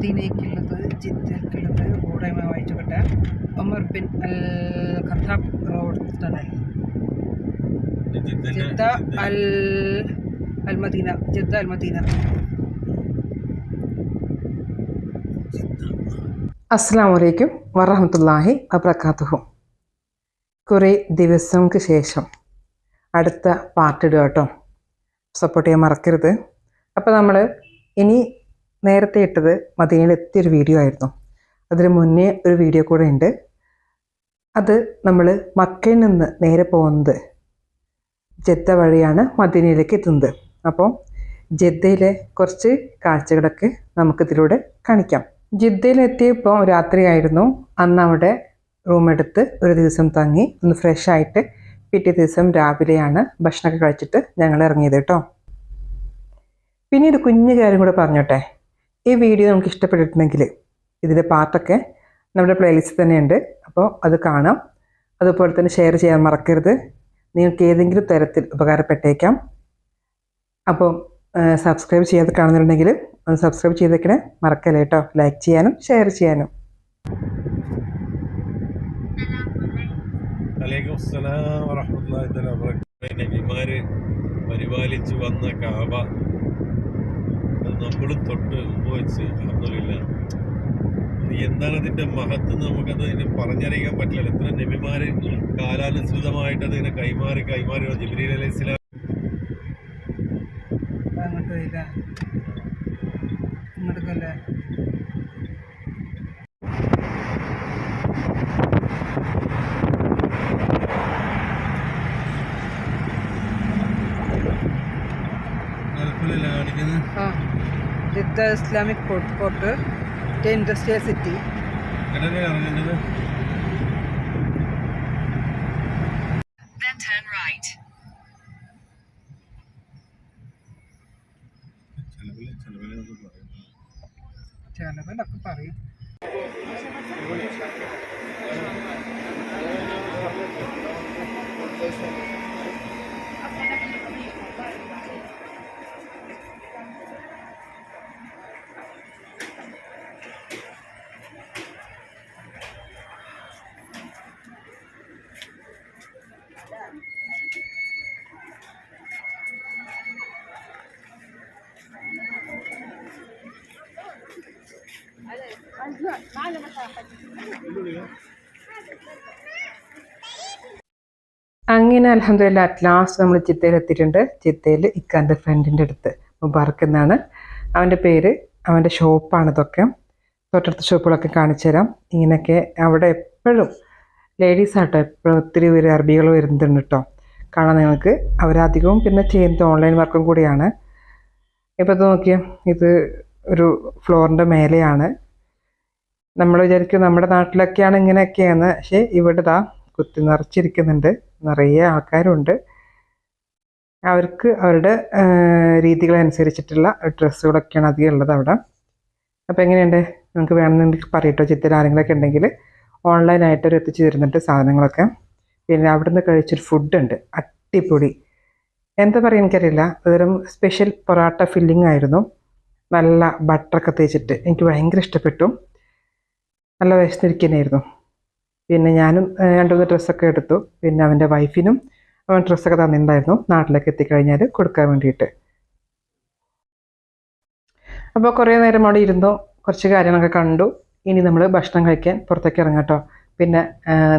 മദീനയ്ക്കുള്ളത് ജിദ്ദയ്ക്കുള്ളത് ഓടയമ വായിച്ചുകൊട്ടെ ഒമർ ബിൻ അൽ ഖത്താബ് റോഡ് ടണൽ ജിദ്ദ അൽ അൽ മദീന ജിദ്ദ അൽ മദീന അസ്സാം വലൈക്കും വറഹമത്തല്ലാഹി വബർക്കാത്തുഹു കുറേ ദിവസങ്ങൾക്ക് ശേഷം അടുത്ത പാർട്ട് ഇടുക കേട്ടോ. സപ്പോർട്ട് ചെയ്യാൻ മറക്കരുത്. അപ്പോൾ നമ്മൾ ഇനി നേരത്തെ ഇട്ടത് മദീനയിലെത്തിയ ഒരു വീഡിയോ ആയിരുന്നു. അതിന് മുന്നേ ഒരു വീഡിയോ കൂടെ ഉണ്ട്. അത് നമ്മൾ മക്കയിൽ നിന്ന് നേരെ പോകുന്നത് ജദ്ദ വഴിയാണ് മദീനയിലേക്ക് എത്തുന്നത്. അപ്പോൾ ജദ്ദയിലെ കുറച്ച് കാഴ്ചകളൊക്കെ നമുക്കിതിലൂടെ കാണിക്കാം. ജിദ്ദയിലെത്തിയപ്പോൾ രാത്രിയായിരുന്നു അന്ന് അവിടെ റൂം എടുത്ത് ഒരു ദിവസം തങ്ങി ഒന്ന് ഫ്രഷ് ആയിട്ട് പിറ്റേ ദിവസം രാവിലെയാണ് ഭക്ഷണമൊക്കെ കഴിച്ചിട്ട് ഞങ്ങൾ ഇറങ്ങിയത് കേട്ടോ. പിന്നീട് കുഞ്ഞു കാര്യം കൂടെ പറഞ്ഞോട്ടെ. ഈ വീഡിയോ നമുക്ക് ഇഷ്ടപ്പെട്ടിട്ടുണ്ടെങ്കിൽ ഇതിന്റെ പാർട്ടൊക്കെ നമ്മുടെ പ്ലേലിസ്റ്റ് തന്നെയുണ്ട്. അപ്പോൾ അത് കാണാം. അതുപോലെ തന്നെ ഷെയർ ചെയ്യാൻ മറക്കരുത്. നിങ്ങൾക്ക് ഏതെങ്കിലും തരത്തിൽ ഉപകാരപ്പെട്ടേക്കാം. അപ്പോൾ സബ്സ്ക്രൈബ് ചെയ്യാതെ കാണുന്നുണ്ടെങ്കിൽ ഒന്ന് സബ്സ്ക്രൈബ് ചെയ്തേക്കണേ. മറക്കല്ലേ കേട്ടോ. ലൈക്ക് ചെയ്യാനും ഷെയർ ചെയ്യാനും. പരിപാലിച്ചു വന്ന കാബ നമ്മൾ തൊട്ട് ഉപയോഗിച്ച് അൽഹംദുലില്ല എന്താണ് അതിന്റെ മഹത്വം നമുക്കത് ഇനി പറഞ്ഞറിയിക്കാൻ പറ്റില്ല എത്ര നബിമാർ കാലാനുസൃതമായിട്ട് അതിനെ കൈമാറി കൈമാറി ജബിലി അലൈഹി അങ്ങോട്ട് Jeddah Islamic food court industrial city എങ്ങനെ Then turn right. ചെലവിൽ ചെലവിലൊക്കെ പറയും. അങ്ങനെ അലഹമില്ല അറ്റ് ലാസ്റ്റ് നമ്മൾ ചിത്തയിൽ എത്തിയിട്ടുണ്ട്. ചിത്തയിൽ ഇക്കാന്റെ ഫ്രണ്ടിന്റെ അടുത്ത് മുബാർക്ക് എന്നാണ്. അവന്റെ പേര് അവന്റെ ഷോപ്പാണ് ഇതൊക്കെ. തൊട്ടടുത്ത ഷോപ്പുകളൊക്കെ കാണിച്ചു തരാം. ഇങ്ങനെയൊക്കെ അവിടെ എപ്പോഴും ലേഡീസ് ആട്ടോ എപ്പോഴും ഒത്തിരി പേര് അറബികൾ വരുന്നുണ്ട് കേട്ടോ കാണാൻ നിങ്ങൾക്ക് അവരധികവും പിന്നെ ചെയ്യുന്നത് ഓൺലൈൻ വർക്കും കൂടിയാണ്. ഇപ്പോൾ ഇത് നോക്കിയാൽ ഇത് ഒരു ഫ്ലോറിന്റെ മേലെയാണ്. നമ്മൾ വിചാരിക്കും നമ്മുടെ നാട്ടിലൊക്കെയാണ് ഇങ്ങനെയൊക്കെയാണ്. പക്ഷേ ഇവിടെ ദാ കുത്തി നിറച്ചിരിക്കുന്നുണ്ട്. നിറയെ ആൾക്കാരുണ്ട്. അവർക്ക് അവരുടെ രീതികളനുസരിച്ചിട്ടുള്ള ഡ്രസ്സുകളൊക്കെയാണ് അധികം ഉള്ളത് അവിടെ. അപ്പോൾ എങ്ങനെയുണ്ട്? നിങ്ങൾക്ക് വേണമെന്നുണ്ടെങ്കിൽ പറയട്ടോ. ചിത്തര ആരെങ്കിലൊക്കെ ഉണ്ടെങ്കിൽ ഓൺലൈനായിട്ട് അവർ എത്തിച്ചു തരുന്നുണ്ട് സാധനങ്ങളൊക്കെ. പിന്നെ അവിടുന്ന് കഴിച്ചൊരു ഫുഡുണ്ട് അട്ടിപ്പൊടി. എന്താ പറയുക എനിക്കറിയില്ല. അതൊരു സ്പെഷ്യൽ പൊറാട്ട ഫില്ലിംഗ് ആയിരുന്നു. നല്ല ബട്ടറൊക്കെ തേച്ചിട്ട്. എനിക്ക് ഭയങ്കര ഇഷ്ടപ്പെട്ടു. നല്ല വിശന്നിരിക്കുന്നതായിരുന്നു പിന്നെ ഞാനും രണ്ടു മൂന്ന് ഡ്രസ്സൊക്കെ എടുത്തു. പിന്നെ അവന്റെ വൈഫിനും അവൻ ഡ്രസ്സൊക്കെ തന്നിട്ടുണ്ടായിരുന്നു. നാട്ടിലേക്ക് എത്തിക്കഴിഞ്ഞാൽ കൊടുക്കാൻ വേണ്ടിയിട്ട്. അപ്പോൾ കുറേ നേരം അവിടെ ഇരുന്നു. കുറച്ച് കാര്യങ്ങളൊക്കെ കണ്ടു. ഇനി നമ്മൾ ഭക്ഷണം കഴിക്കാൻ പുറത്തേക്ക് ഇറങ്ങട്ടോ പിന്നെ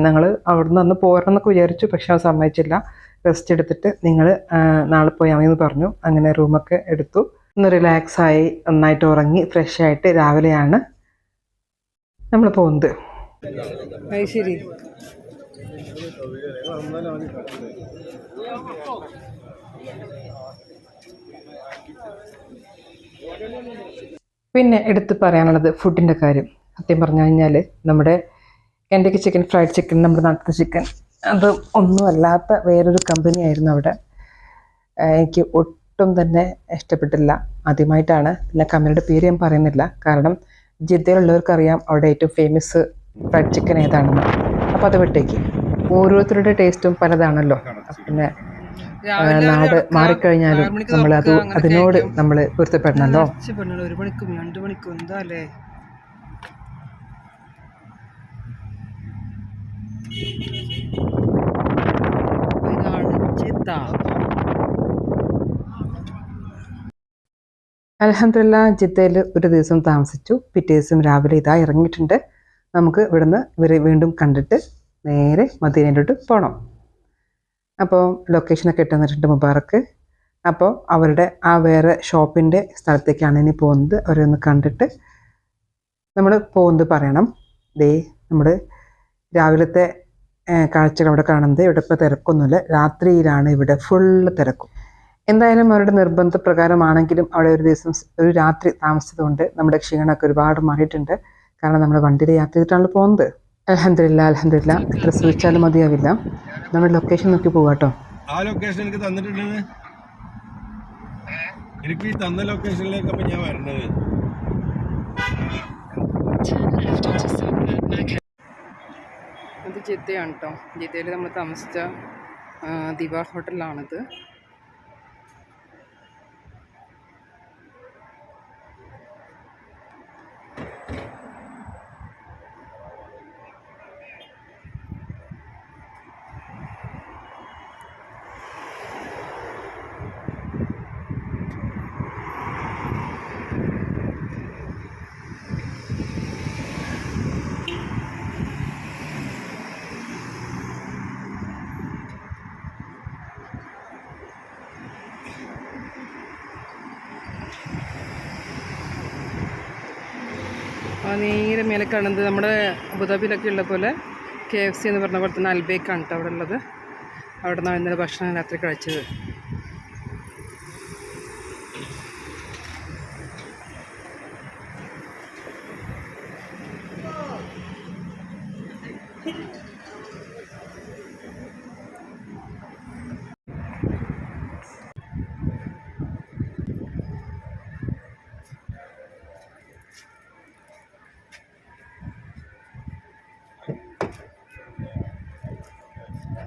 ഞങ്ങൾ അവിടുന്ന് അന്ന് പോരണം എന്നൊക്കെ വിചാരിച്ചു പക്ഷെ അത് സമ്മതിച്ചില്ല. റെസ്റ്റ് എടുത്തിട്ട് നിങ്ങൾ നാളെ പോയാൽ മതി എന്ന് പറഞ്ഞു. അങ്ങനെ റൂമൊക്കെ എടുത്തു. ഒന്ന് റിലാക്സായി നന്നായിട്ട് ഉറങ്ങി ഫ്രഷ് ആയിട്ട് രാവിലെയാണ് നമ്മൾ പോകുന്നത് ശരി. പിന്നെ എടുത്ത് പറയാനുള്ളത് ഫുഡിന്റെ കാര്യം. സത്യം പറഞ്ഞു കഴിഞ്ഞാൽ നമ്മുടെ എന്റെ ചിക്കൻ ഫ്രൈഡ് ചിക്കൻ നമ്മുടെ നാട്ടിലെ ചിക്കൻ അത് ഒന്നുമല്ലാത്ത വേറൊരു കമ്പനി ആയിരുന്നു അവിടെ. എനിക്ക് ഒട്ടും തന്നെ ഇഷ്ടപ്പെട്ടില്ല. ആദ്യമായിട്ടാണ് പിന്നെ കമ്പനിയുടെ പേര് ഞാൻ പറയുന്നില്ല. കാരണം ജിദ്ദയിലുള്ളവർക്കറിയാം അവിടെ ഏറ്റവും ഫേമസ് ഫ്രൈഡ് ചിക്കൻ ഏതാണെന്ന്. അപ്പോൾ അത് വിട്ടേക്ക്. ഓരോരുത്തരുടെ ടേസ്റ്റും പലതാണല്ലോ. പിന്നെ നാട് മാറിക്കഴിഞ്ഞാലും നമ്മൾ അത് അതിനോട് നമ്മൾ പൊരുത്തപ്പെടണല്ലോ. ഒരു ചിത്ത. അലഹമില്ല ജിദ്ദയിൽ ഒരു ദിവസം താമസിച്ചു. പിറ്റേ ദിവസം രാവിലെ ഇതാ ഇറങ്ങിയിട്ടുണ്ട്. നമുക്ക് ഇവിടുന്ന് ഇവരെ വീണ്ടും കണ്ടിട്ട് നേരെ മദീനയിലോട്ട് പോകണം അപ്പോൾ ലൊക്കേഷനൊക്കെ ഇട്ട് തന്നിട്ടുണ്ട് മുബാറക്ക്. അപ്പോൾ അവരുടെ ആ വേറെ ഷോപ്പിന്റെ സ്ഥലത്തേക്കാണ് ഇനി പോകുന്നത്. അവരെ ഒന്ന് കണ്ടിട്ട് നമ്മൾ പോകുന്നത് പറയണം. ദേ നമ്മൾ രാവിലത്തെ കാഴ്ചകൾ അവിടെ കാണുന്നത്. ഇവിടെ ഇപ്പോൾ തിരക്കൊന്നുമില്ല. രാത്രിയിലാണ് ഇവിടെ ഫുള്ള് തിരക്കും. എന്തായാലും അവരുടെ നിർബന്ധപ്രകാരമാണെങ്കിലും അവിടെ ഒരു ദിവസം ഒരു രാത്രി താമസിച്ചതുകൊണ്ട് നമ്മുടെ ക്ഷീണമൊക്കെ ഒരുപാട് മാറിയിട്ടുണ്ട്. കാരണം നമ്മൾ വണ്ടിയിൽ യാത്ര ചെയ്തിട്ടാണ് പോകുന്നത്. അലഹമില്ല അലഹമില്ല എത്ര ശ്രമിച്ചാലും മതിയാവില്ല. നമ്മൾ ലൊക്കേഷൻ നോക്കി പോകാട്ടോ ആ ലൊക്കേഷൻ എനിക്ക് തന്നിട്ടുണ്ട് എനിക്ക് ഈ തന്ന ലൊക്കേഷനിലേക്ക് അപ്പൊ ഞാൻ വരേണ്ടത്. ഇത് ജിദ്ദയാണ് കേട്ടോ ജിദ്ദയിൽ നമ്മൾ താമസിച്ച ദിവാ ദിവ ഹോട്ടലിലാണിത്. നേരെ മേലെ കാണുന്നത് നമ്മുടെ അബുദാബിയിലൊക്കെ ഉള്ള പോലെ കെ എഫ് സി എന്ന് പറഞ്ഞ പോലെ തന്നെ അൽബേക്കാണ് കേട്ടോ അവിടെ ഉള്ളത്. അവിടെ നിന്നാണ് ഇന്നലെ ഭക്ഷണം രാത്രി കഴിച്ചത്.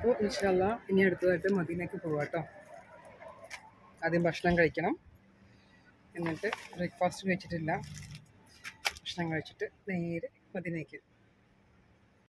അപ്പോൾ ഇൻഷല്ല ഇനി അടുത്തതായിട്ട് മദീനയ്ക്ക് പോവാം കേട്ടോ ആദ്യം ഭക്ഷണം കഴിക്കണം. എന്നിട്ട് ബ്രേക്ക്ഫാസ്റ്റ് കഴിച്ചിട്ടില്ല. ഭക്ഷണം കഴിച്ചിട്ട് നേരെ മദീനയ്ക്ക്